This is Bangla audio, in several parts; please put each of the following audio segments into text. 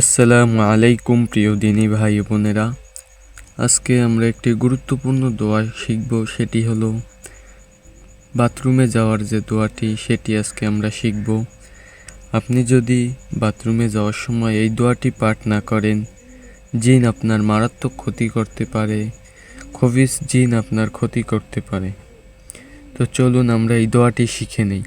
আসসালামু আলাইকুম প্রিয় দিনী ভাই বোনেরা। আজকে আমরা একটি গুরুত্বপূর্ণ দোয়া শিখব, সেটি হলো বাথরুমে যাওয়ার যে দোয়াটি, সেটি আজকে আমরা শিখব। আপনি যদি বাথরুমে যাওয়ার সময় এই দোয়াটি পাঠ না করেন, জিন আপনার মারাত্মক ক্ষতি করতে পারে, খবিস জিন আপনার ক্ষতি করতে পারে। তো চলুন আমরা এই দোয়াটি শিখে নেই।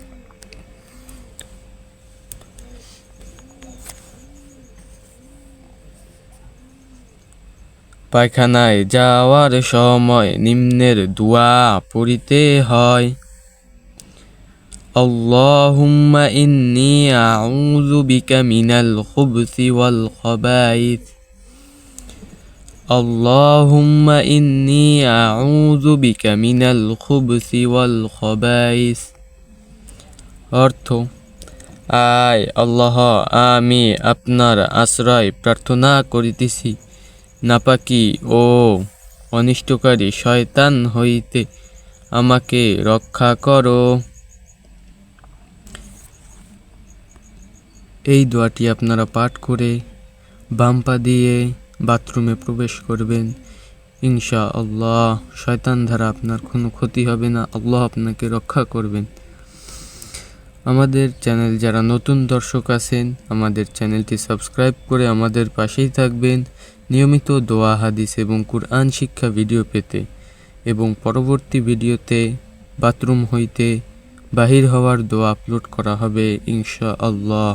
পায়খানায় যাওয়ার সময় নিম্নের দোয়া পড়িতে হয় اللهم إني أعوذ بك من الخبث والخبائث اللهم إني أعوذ بك من الخبث والخبائث অর্থ আয় আল্লাহ আমি আপনার আশ্রয় প্রার্থনা করিতেছি নাপাকি, ও অনিষ্টকারী শয়তান হইতে আমাকে রক্ষা করো। এই দোয়াটি আপনারা পাঠ করে বাম্পা দিয়ে বাথরুমে প্রবেশ করবেন। ইনশা আল্লাহ শয়তান দ্বারা আপনার কোনো ক্ষতি হবে না, আল্লাহ আপনাকে রক্ষা করবেন। আমাদের চ্যানেল যারা নতুন দর্শক আছেন, আমাদের চ্যানেলটি সাবস্ক্রাইব করে আমাদের পাশেই থাকবেন। নিয়মিত দোয়া, হাদিস এবং কুরআন শিক্ষা ভিডিও পেতে এবং পরবর্তী ভিডিওতে বাথরুম হইতে বাহির হওয়ার দোয়া আপলোড করা হবে ইনশা আল্লাহ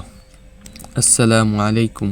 আসসালামু আলাইকুম।